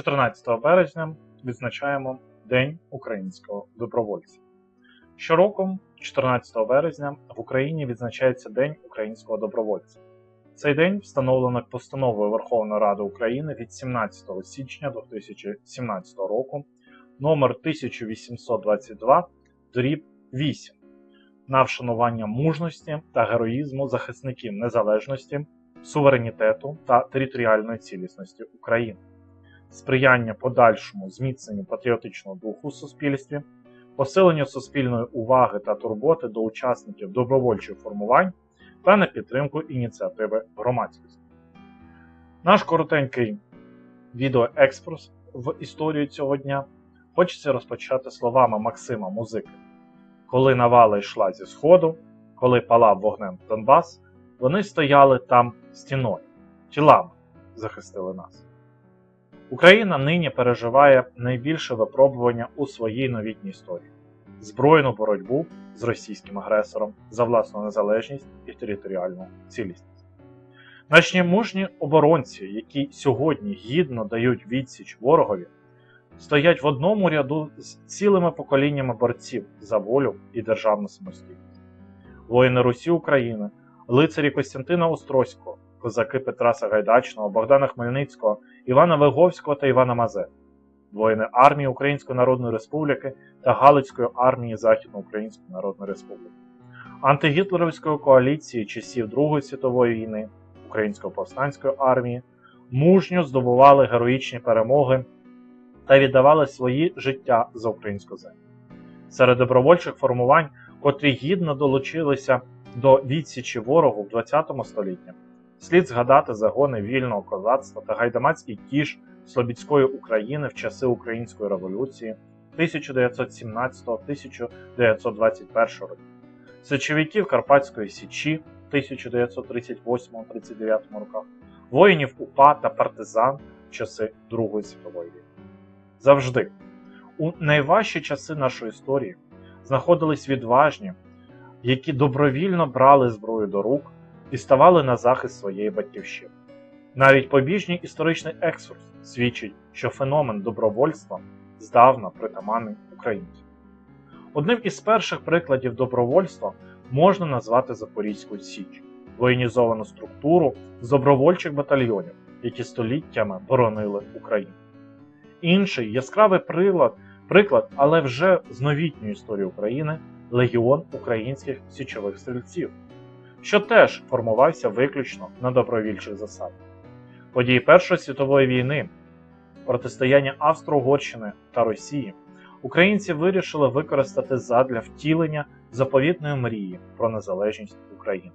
14 березня відзначаємо День українського добровольця. Щороку, 14 березня, в Україні відзначається День українського добровольця. Цей день встановлено постановою Верховної Ради України від 17 січня 2017 року номер 1822 дріб 8 на вшанування мужності та героїзму захисників незалежності, суверенітету та територіальної цілісності України, сприяння подальшому зміцненню патріотичного духу в суспільстві, посиленню суспільної уваги та турботи до учасників добровольчих формувань та на підтримку ініціативи громадськості. Наш коротенький відеоекспрес в історію цього дня хочеться розпочати словами Максима Музики. Коли навала йшла зі сходу, коли палав вогнем Донбас, вони стояли там стіною, тілами захистили нас. Україна нині переживає найбільше випробування у своїй новітній історії збройну боротьбу з російським агресором за власну незалежність і територіальну цілісність. Наші мужні оборонці, які сьогодні гідно дають відсіч ворогові, стоять в одному ряду з цілими поколіннями борців за волю і державну самостійність. Воїни Русі України, лицарі Костянтина Острозького, козаки Петра Сагайдачного, Богдана Хмельницького, Івана Виговського та Івана Мазе, воїни армії Української Народної Республіки та Галицької армії Західноукраїнської Народної Республіки, антигітлерівської коаліції часів Другої світової війни, Української повстанської армії, мужньо здобували героїчні перемоги та віддавали свої життя за українську землю. Серед добровольчих формувань, котрі гідно долучилися до відсічі ворогу в ХХ столітті, слід згадати загони вільного козацтва та гайдамацький кіш Слобідської України в часи Української революції 1917-1921 років, сечовиків Карпатської Січі 1938-39 роках, воїнів УПА та партизан в часи Другої світової війни. Завжди, у найважчі часи нашої історії, знаходились відважні, які добровільно брали зброю до рук і ставали на захист своєї батьківщини. Навіть побіжній історичний екскурс свідчить, що феномен добровольства здавна притаманний українцям. Одним із перших прикладів добровольства можна назвати Запорізьку Січ, воєнізовану структуру з добровольчих батальйонів, які століттями боронили Україну. Інший яскравий приклад, приклад, але вже з новітньої історії України легіон українських січових стрільців, що теж формувався виключно на добровільчих засадах. Події Першої світової війни, протистояння Австро-Угорщини та Росії, українці вирішили використати задля втілення заповітної мрії про незалежність України.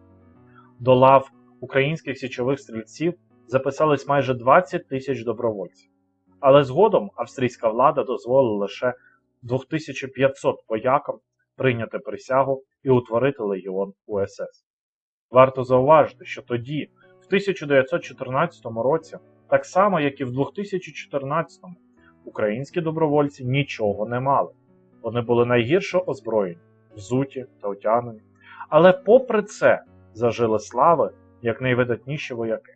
До лав українських січових стрільців записались майже 20 тисяч добровольців. Але згодом австрійська влада дозволила лише 2500 воякам прийняти присягу і утворити легіон УСС. Варто зауважити, що тоді, в 1914 році, так само як і в 2014, українські добровольці нічого не мали. Вони були найгірше озброєні, взуті та отягнені. Але попри це зажили слави як найвидатніші вояки.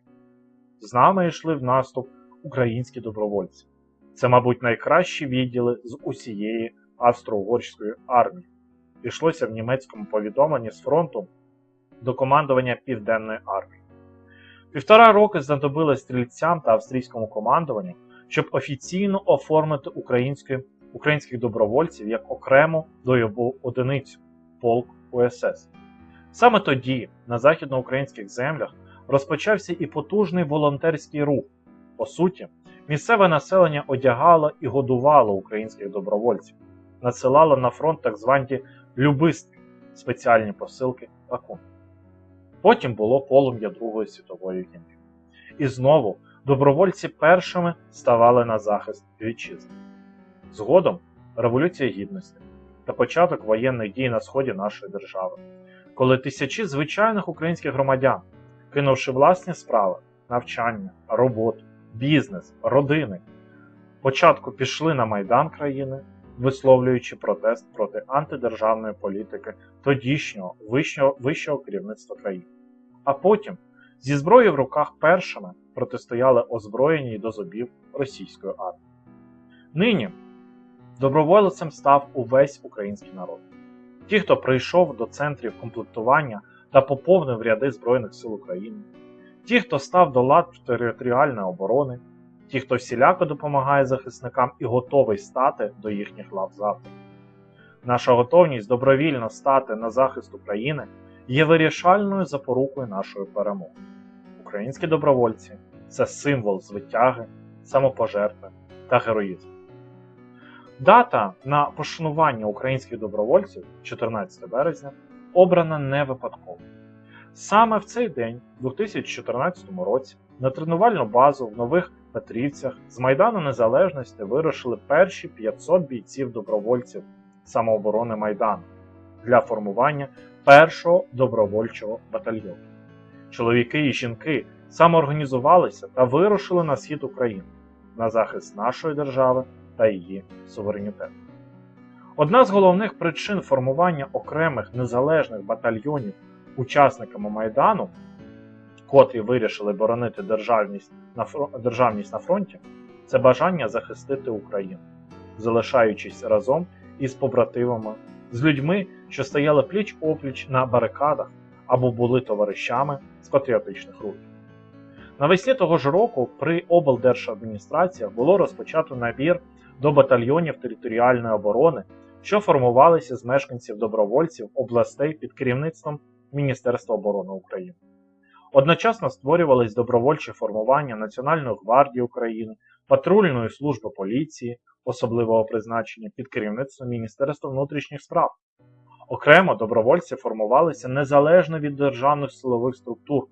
З нами йшли в наступ українські добровольці. Це, мабуть, найкращі відділи з усієї австро-угорської армії. Пішлося в німецькому повідомленні з фронту до командування Південної армії. Півтора роки знадобилось стрільцям та австрійському командуванню, щоб офіційно оформити українських добровольців як окрему бойову одиницю полк УСС. Саме тоді, на західноукраїнських землях, розпочався і потужний волонтерський рух. По суті, місцеве населення одягало і годувало українських добровольців, надсилало на фронт так звані любисти спеціальні посилки пакунки. Потім було полум'я Другої світової війни. І знову добровольці першими ставали на захист вітчизни. Згодом Революція Гідності та початок воєнних дій на сході нашої держави, коли тисячі звичайних українських громадян, кинувши власні справи, навчання, роботу, бізнес, родини, спочатку пішли на майдан країни, висловлюючи протест проти антидержавної політики тодішнього вищого, вищого керівництва країни. А потім зі зброєю в руках першими протистояли озброєній до зубів російської армії. Нині добровольцем став увесь український народ. Ті, хто прийшов до центрів комплектування та поповнив ряди Збройних сил України, ті, хто став до лад територіальної оборони, ті, хто всіляко допомагає захисникам і готовий стати до їхніх лав завтра. Наша готовність добровільно стати на захист України є вирішальною запорукою нашої перемоги. Українські добровольці це символ звитяги, самопожертви та героїзму. Дата на пошанування українських добровольців 14 березня обрана не випадково. Саме в цей день, у 2014 році, на тренувальну базу в Нових Петрівцях з Майдану Незалежності вирушили перші 500 бійців добровольців самооборони Майдану для формування першого добровольчого батальйону. Чоловіки і жінки самоорганізувалися та вирушили на схід України на захист нашої держави та її суверенітету. Одна з головних причин формування окремих незалежних батальйонів учасниками Майдану, котрі вирішили боронити державність на, державність на фронті, це бажання захистити Україну, залишаючись разом із побратимами, з людьми, що стояли пліч опліч на барикадах або були товаришами з патріотичних рухів. Навесні того ж року при облдержадміністраціях було розпочато набір до батальйонів територіальної оборони, що формувалися з мешканців добровольців областей під керівництвом Міністерства оборони України. Одночасно створювались добровольчі формування Національної гвардії України, патрульної служби поліції особливого призначення під керівництвом Міністерства внутрішніх справ. Окремо добровольці формувалися незалежно від державних силових структур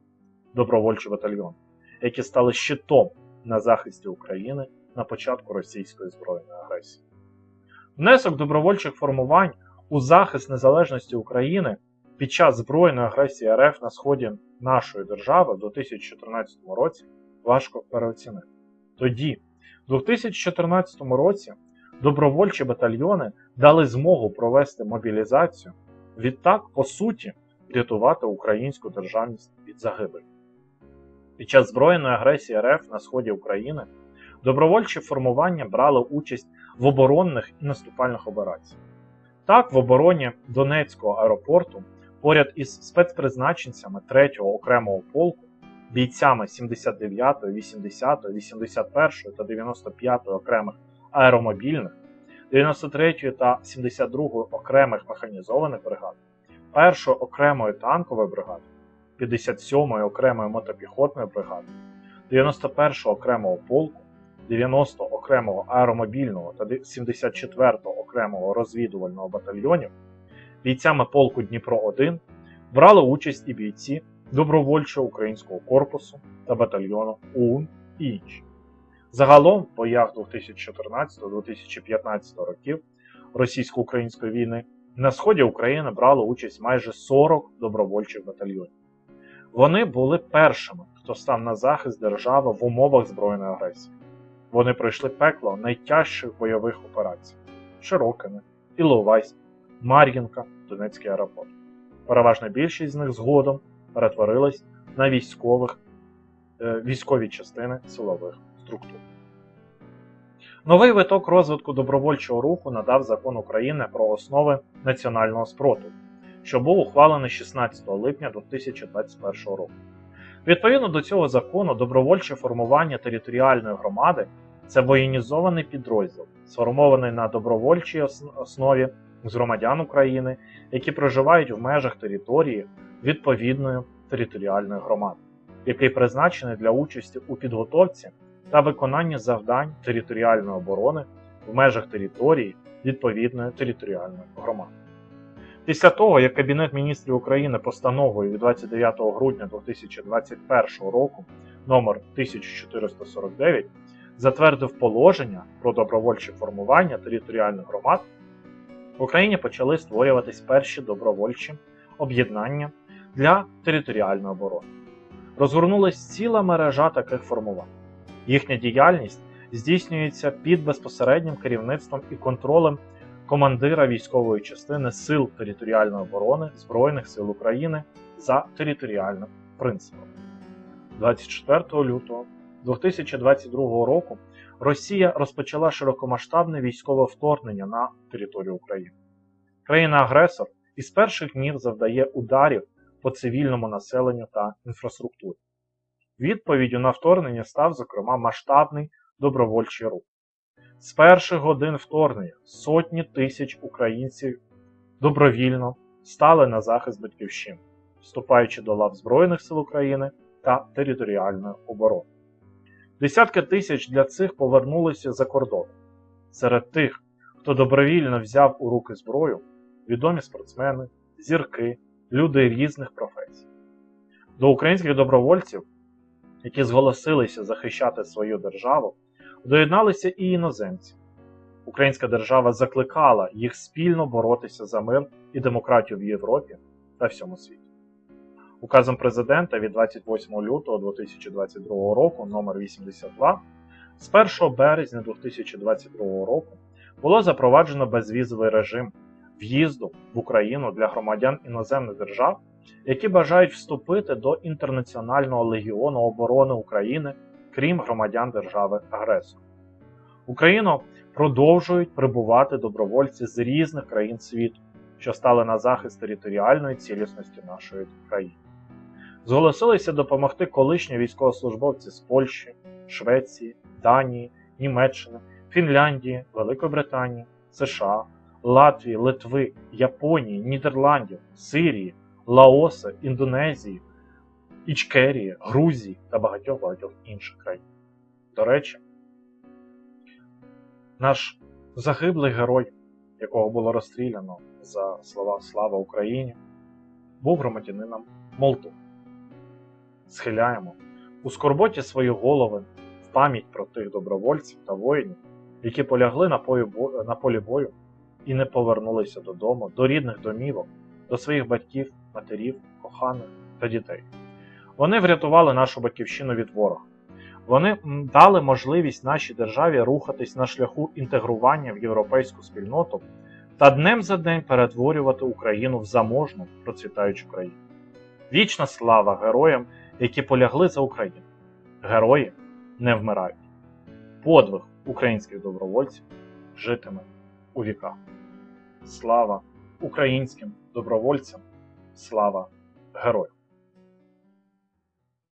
добровольчі батальйони, які стали щитом на захисті України на початку російської збройної агресії. Внесок добровольчих формувань у захист незалежності України під час збройної агресії РФ на сході нашої держави в 2014 році важко переоцінити. Тоді, в 2014 році, добровольчі батальйони дали змогу провести мобілізацію, відтак, по суті, рятувати українську державність від загибелі. Під час збройної агресії РФ на сході України добровольчі формування брали участь в оборонних і наступальних операціях. Так, в обороні Донецького аеропорту поряд із спецпризначенцями 3-го окремого полку, бійцями 79-ї, 80-ї, 81-ї та 95-ї окремих аеромобільних, 93-ї та 72-ї окремих механізованих бригад, 1-ї окремої танкової бригади, 57-ї окремої мотопіхотної бригади, 91-го окремого полку, 90-го окремого аеромобільного та 74-го окремого розвідувального батальйонів, бійцями полку Дніпро 1 брали участь і бійці добровольчого українського корпусу та батальйону ОУН і інші. Загалом, в боях 2014-2015 років російсько-української війни на сході України брало участь майже 40 добровольчих батальйонів. Вони були першими, хто став на захист держави в умовах збройної агресії. Вони пройшли пекло найтяжчих бойових операцій: Широкине, Іловайськ, Мар'їнка, Донецький аеропорт. Переважна більшість з них згодом перетворилась на військових, е, військові частини силових структур. Новий виток розвитку добровольчого руху надав закон України про основи національного спротиву, що був ухвалений 16 липня 2021 року. Відповідно до цього закону, добровольче формування територіальної громади це воєнізований підрозділ, сформований на добровольчій основі з громадян України, які проживають в межах території відповідної територіальної громади, який призначений для участі у підготовці та виконанні завдань територіальної оборони в межах території відповідної територіальної громади. Після того, як Кабінет міністрів України постановою від 29 грудня 2021 року номер 1449 затвердив положення про добровольче формування територіальних громад, в Україні почали створюватись перші добровольчі об'єднання для територіальної оборони. Розгорнулась ціла мережа таких формувань. Їхня діяльність здійснюється під безпосереднім керівництвом і контролем командира військової частини Сил територіальної оборони Збройних сил України за територіальним принципом. 24 лютого 2022 року Росія розпочала широкомасштабне військове вторгнення на територію України. Країна-агресор із перших днів завдає ударів по цивільному населенню та інфраструктурі. Відповіддю на вторгнення став, зокрема, масштабний добровольчий рух. З перших годин вторгнення сотні тисяч українців добровільно стали на захист батьківщини, вступаючи до лав Збройних сил України та територіальної оборони. Десятки тисяч для цих повернулися за кордон. Серед тих, хто добровільно взяв у руки зброю, відомі спортсмени, зірки, люди різних професій. До українських добровольців, які зголосилися захищати свою державу, доєдналися і іноземці. Українська держава закликала їх спільно боротися за мир і демократію в Європі та всьому світі. Указом президента від 28 лютого 2022 року номер 82 з 1 березня 2022 року було запроваджено безвізовий режим в'їзду в Україну для громадян іноземних держав, які бажають вступити до Інтернаціонального легіону оборони України, крім громадян держави агресора. Україну продовжують прибувати добровольці з різних країн світу, що стали на захист територіальної цілісності нашої країни. Зголосилися допомогти колишні військовослужбовці з Польщі, Швеції, Данії, Німеччини, Фінляндії, Великої Британії, США, Латвії, Литви, Японії, Нідерландів, Сирії, Лаоса, Індонезії, Ічкерії, Грузії та багатьох багатьох інших країн. До речі, наш загиблий герой, якого було розстріляно за слова Слава Україні, був громадянином Молдови. Схиляємо у скорботі свої голови в пам'ять про тих добровольців та воїнів, які полягли на, полі бою, на полі бою і не повернулися додому, до рідних домівок, до своїх батьків, матерів, коханих та дітей. Вони врятували нашу батьківщину від ворога. Вони дали можливість нашій державі рухатись на шляху інтегрування в європейську спільноту та днем за днем перетворювати Україну в заможну процвітаючу країну. Вічна слава героям, які полягли за Україну. Герої не вмирають. Подвиг українських добровольців житиме у віках. Слава українським добровольцям, слава героям!